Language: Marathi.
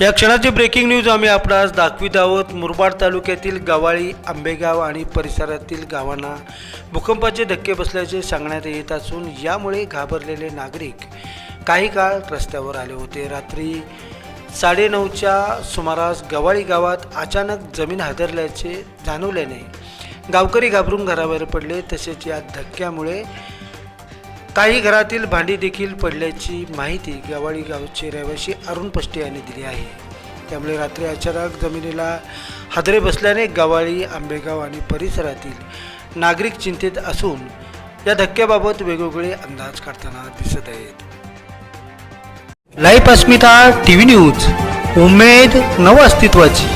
या क्षणाची ब्रेकिंग न्यूज आम्ही आपणास दाखवित आहोत. मुरबाड तालुक्यातील गवाळी आंबेगाव आणि परिसरातील गावांना भूकंपाचे धक्के बसल्याचे सांगण्यात येत असून यामुळे घाबरलेले नागरिक काही काळ रस्त्यावर आले होते. रात्री साडेनऊच्या सुमारास गवाळी गावात अचानक जमीन हादरल्याचे जाणवल्याने गावकरी घाबरून घराबाहेर पडले. तसेच या धक्क्यामुळे काही घरातील भांडी देखील पडल्याची माहिती गवाळी गावचे रहिवासी अरुण पष्टे यांनी दिली आहे. त्यामुळे रात्री अचानक जमिनीला हादरे बसल्याने गवाळी आंबेगाव आणि परिसरातील नागरिक चिंतेत असून या धक्क्याबाबत वेगवेगळे अंदाज काढताना दिसत आहेत. Life Asmita T V news उमेद नव अस्तित्वाची